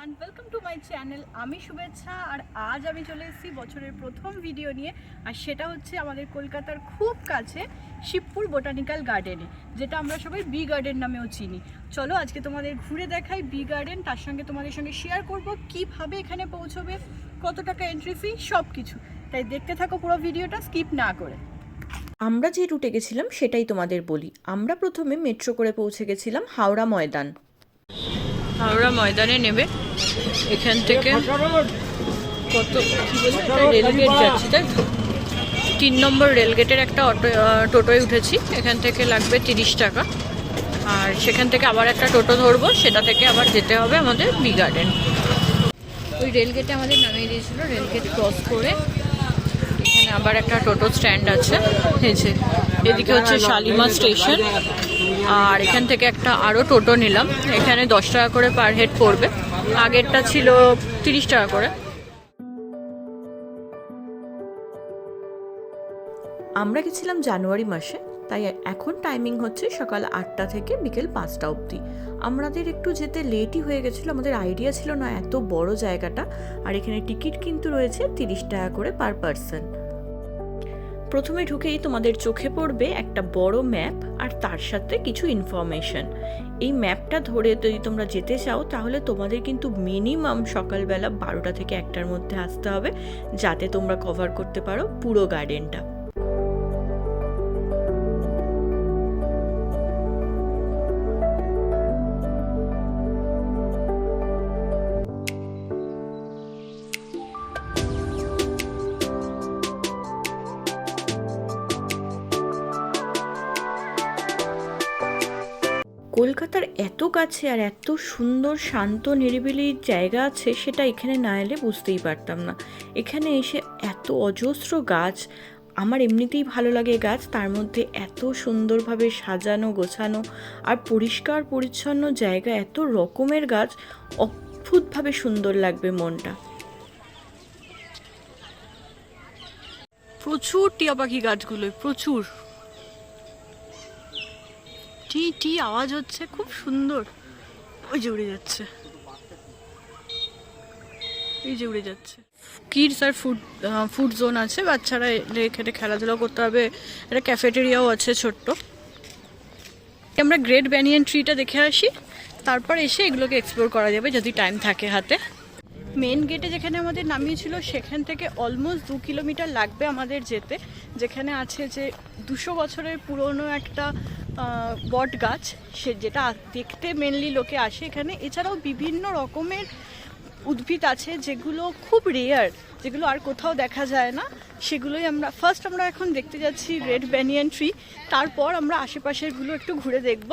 Everyone welcome to my channel আমি শুভেচ্ছা আর আজ আমি চলে এসেছি বছরের প্রথম ভিডিও নিয়ে আর সেটা হচ্ছে আমাদের কলকাতার খুব কাছে শিবপুর বোটানিক্যাল গার্ডেনে যেটা আমরা সবাই বি গার্ডেন নামেও চিনি। চলো আজকে তোমাদের ঘুরে দেখাই বি গার্ডেন তার সঙ্গে তোমাদের সঙ্গে শেয়ার করব কীভাবে এখানে পৌঁছবে কত টাকা এন্ট্রি ফি সব কিছু তাই দেখতে থাকো পুরো ভিডিওটা স্কিপ না করে। আমরা যে রুটে গেছিলাম সেটাই তোমাদের বলি। আমরা প্রথমে মেট্রো করে পৌঁছে গেছিলাম হাওড়া ময়দান। হাওড়া ময়দানে নেবে। এখান থেকে কত কি রেলগেট যাচ্ছি তাই? তিন নম্বর রেলগেটের একটা অটো টোটোয় উঠেছি। এখান থেকে লাগবে তিরিশ টাকা। আর সেখান থেকে আবার একটা টোটো ধরবো সেটা থেকে আবার যেতে হবে আমাদের বি গার্ডেন। ওই রেলগেটে আমাদের নামিয়ে দিয়েছিল রেলগেট ক্রস করে। এখানে আবার একটা টোটো স্ট্যান্ড আছে। এই যে এদিকে হচ্ছে শালিমা স্টেশন। আর এখান থেকে একটা আরও টোটো নিলাম। এখানে দশ টাকা করে পার হেড পড়বে। আগেরটা ছিল তিরিশ টাকা করে। আমরা গেছিলাম জানুয়ারি মাসে, তাই এখন টাইমিং হচ্ছে সকাল আটটা থেকে বিকেল পাঁচটা অবধি। আমাদের একটু যেতে লেটই হয়ে গেছিল, আমাদের আইডিয়া ছিল না এত বড় জায়গাটা, আর এখানে টিকিট কিন্তু রয়েছে তিরিশ টাকা করে পার পারসন প্রথমে ঢুকেই তোমাদের চোখে পড়বে একটা বড় ম্যাপ আর তার সাথে কিছু ইনফরমেশন এই ম্যাপটা ধরে যদি তোমরা যেতে চাও, তাহলে তোমাদের কিন্তু মিনিমাম সকালবেলা বারোটা থেকে একটার মধ্যে আসতে হবে, যাতে তোমরা কভার করতে পারো পুরো গার্ডেনটা কলকাতার এত কাছে আর এত সুন্দর, শান্ত, নিরিবিলি জায়গা আছে সেটা এখানে না এলে বুঝতেই পারতাম না। এখানে এসে এত অজস্র গাছ, আমার এমনিতেই ভালো লাগে গাছ, তার মধ্যে এত সুন্দরভাবে সাজানো, গোছানো আর পরিষ্কার, পরিচ্ছন্ন জায়গা, এত রকমের গাছ, অদ্ভুতভাবে সুন্দর লাগবে মনটা। প্রচুর টিয়া পাখি গাছগুলো প্রচুর। টি টি আওয়াজ হচ্ছে খুব সুন্দর। ওই যে উড়ে যাচ্ছে। এই যে উড়ে যাচ্ছে। কিডস আর ফুড ফুড জোন আছে, বাচ্চারা এখানে খেলাধুলা করতে হবে। একটা ক্যাফেটেরিয়াও আছে ছোট্ট। আমরা গ্রেট ব্যানিয়ান ট্রিটা দেখে আসি। তারপর এসে এগুলোকে এক্সপ্লোর করা যাবে যদি টাইম থাকে হাতে। মেন গেটে যেখানে আমাদের নামিয়েছিল, সেখান থেকে অলমোস্ট দু কিলোমিটার লাগবে আমাদের যেতে। যেখানে আছে যে দুশো বছরের পুরনো একটা বট গাছ, সে যেটা দেখতে মেনলি লোকে আসে এখানে। এছাড়াও বিভিন্ন রকমের উদ্ভিদ আছে যেগুলো খুব রেয়ার যেগুলো আর কোথাও দেখা যায় না। সেগুলোই আমরা ফার্স্ট আমরা এখন দেখতে যাচ্ছি রেড ব্যানিয়ান ট্রি তারপর আমরা আশেপাশেরগুলো একটু ঘুরে দেখব।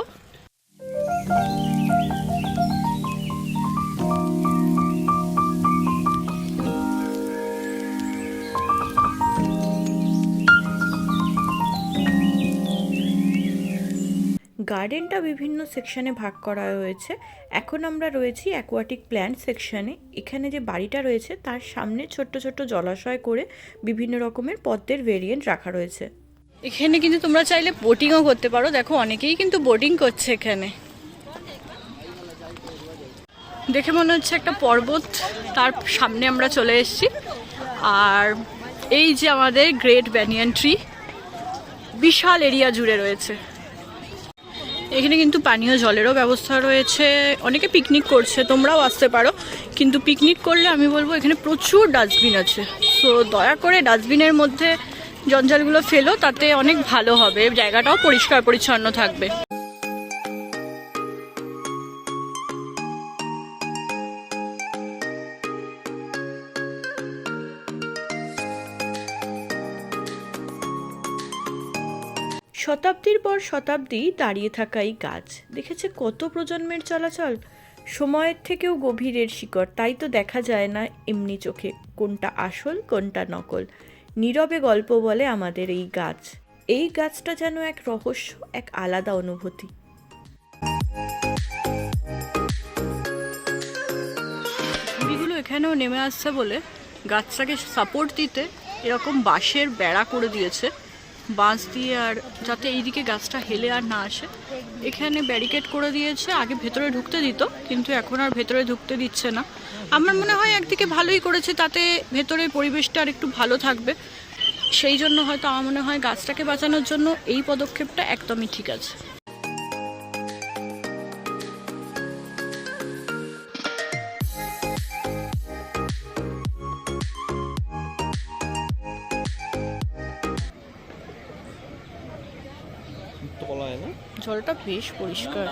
গার্ডেনটা বিভিন্ন সেকশনে ভাগ করা হয়েছে। এখন আমরা রয়েছি অ্যাকোয়াটিক প্ল্যান্ট সেকশনে। এখানে যে বাড়িটা রয়েছে, তার সামনে ছোট্ট ছোট্ট জলাশয় করে বিভিন্ন রকমের পদ্মের ভেরিয়েন্ট রাখা রয়েছে। এখানে কিন্তু তোমরা চাইলে বোটিংও করতে পারো। দেখো, অনেকেই কিন্তু বোটিং করছে এখানে। দেখে মনে হচ্ছে একটা পর্বত। তার সামনে আমরা চলে এসেছি। আর এই যে আমাদের গ্রেট ব্যানিয়ান ট্রি বিশাল এরিয়া জুড়ে রয়েছে। এখানে কিন্তু পানীয় জলেরও ব্যবস্থা রয়েছে। অনেকে পিকনিক করছে, তোমরাও আসতে পারো। কিন্তু পিকনিক করলে আমি বলব এখানে প্রচুর ডাস্টবিন আছে। সো দয়া করে ডাস্টবিনের মধ্যে জঞ্জালগুলো ফেলো, তাতে অনেক ভালো হবে। জায়গাটাও পরিষ্কার পরিচ্ছন্ন থাকবে। শতাব্দীর পর শতাব্দী দাঁড়িয়ে থাকা এই গাছ। দেখেছে কত প্রজন্মের চলাচল? সময়ের থেকেও গভীরের শিকড়, তাই তো দেখা যায় না এমনি চোখে কোনটা আসল, কোনটা নকল। নীরবে গল্প বলে আমাদের এই গাছ। এই গাছটা যেন এক রহস্য, এক আলাদা অনুভূতি। এখানেও নেমে আসছে বলে গাছটাকে সাপোর্ট দিতে এরকম বাঁশের বেড়া করে দিয়েছে। বাঁশ দিয়ে আর যাতে এইদিকে গাছটা হেলে আর না আসে। এখানে ব্যারিকেড করে দিয়েছে, আগে ভেতরে ঢুকতে দিত, কিন্তু এখন আর ভেতরে ঢুকতে দিচ্ছে না। আমার মনে হয় একদিকে ভালোই করেছে, তাতে ভেতরে পরিবেশটা আর একটু ভালো থাকবে। সেই জন্য হয়তো আমার মনে হয় গাছটাকে বাঁচানোর জন্য এই পদক্ষেপটা একদমই ঠিক আছে। জলটা বেশ পরিষ্কার।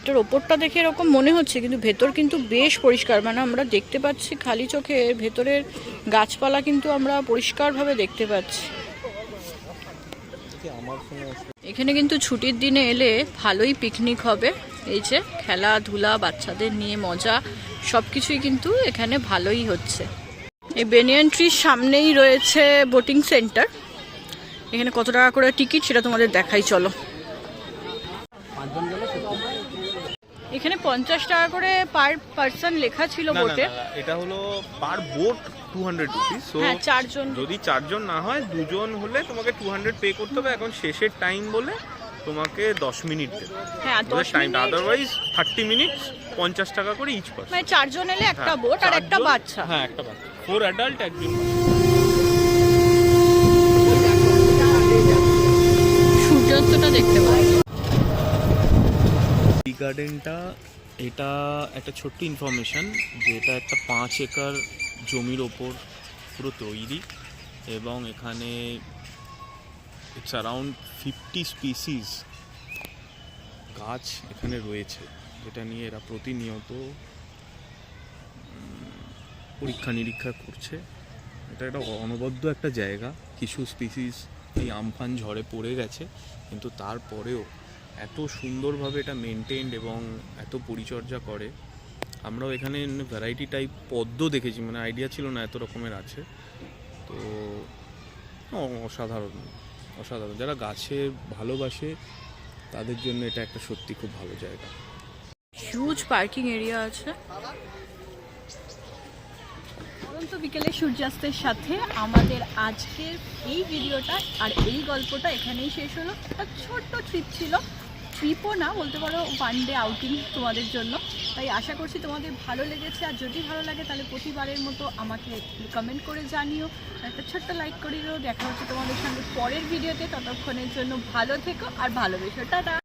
এটার ওপরটা দেখে এরকম মনে হচ্ছে, কিন্তু ভেতর কিন্তু বেশ পরিষ্কার। মানে আমরা দেখতে পাচ্ছি খালি চোখে, ভেতরের গাছপালা কিন্তু আমরা পরিষ্কারভাবে দেখতে পাচ্ছি। এখানে কিন্তু ছুটির দিনে এলে ভালোই পিকনিক হবে। এই যে খেলাধুলা, বাচ্চাদের নিয়ে মজা সব কিছুই কিন্তু এখানে ভালোই হচ্ছে। এই বেনিয়ান ট্রির সামনেই রয়েছে বোটিং সেন্টার এখানে কত টাকা করে টিকিট সেটা তোমাদের দেখাই চলো। এখানে পঞ্চাশ টাকা করে পার পার্সন লেখা ছিল বোটে। এটা হলো per boat two hundred rupees so হ্যাঁ চারজন। যদি চারজন না হয় দুজন হলে তোমাকে টু হান্ড্রেড পে করতে হবে এখন শেষের টাইম বলে তোমাকে দশ মিনিট দেবে। হ্যাঁ দশ টাইমটা আদারওয়াইজ থার্টি মিনিটস পঞ্চাশ টাকা করে ইচ পার্সন মানে চারজন এলে একটা বোট আর একটা বাচ্চা। হ্যাঁ একটা বাচ্চা। ফোর অ্যাডাল্ট একজন সূর্যাস্তটা দেখতে পাই টি গার্ডেনটা এটা একটা ছোট্ট ইনফরমেশন যে এটা একটা পাঁচ একর জমির ওপর পুরো তৈরি এবং এখানে ইটস অ্যারাউন্ড ফিফটি স্পিসিস গাছ এখানে রয়েছে, যেটা নিয়ে এরা প্রতিনিয়ত পরীক্ষা নিরীক্ষা করছে। এটা একটা অনবদ্য একটা জায়গা, কিছু স্পিসিস এই আমফান ঝড়ে পড়ে গেছে, কিন্তু তারপরেও এত সুন্দরভাবে এটা মেনটেন্ড এবং এত পরিচর্যা করে। আমরাও এখানে ভ্যারাইটি টাইপ পদ্ম দেখেছি মানে আইডিয়া ছিল না এত রকমের আছে। তো অসাধারণ অসাধারণ। যারা গাছে ভালোবাসে, তাদের জন্য এটা একটা সত্যি খুব ভালো জায়গা। হিউজ পার্কিং এরিয়া আছে। তো বিকেলে সূর্যাস্তের সাথে আমাদের আজকের এই ভিডিওটা আর এই গল্পটা এখানেই শেষ হলো। একটা ছোট্ট ট্রিপ ছিল। ট্রিপও না, বলতে পারো ওয়ান ডে আউটিং তোমাদের জন্য। তাই আশা করছি তোমাদের ভালো লেগেছে। আর যদি ভালো লাগে তাহলে প্রতিবারের মতো আমাকে কমেন্ট করে জানিও। একটা ছোট্ট লাইক করে দিও দেখা হচ্ছে তোমাদের সঙ্গে পরের ভিডিওতে। ততক্ষণের জন্য ভালো থেকো আর ভালোবেসো। টাটা!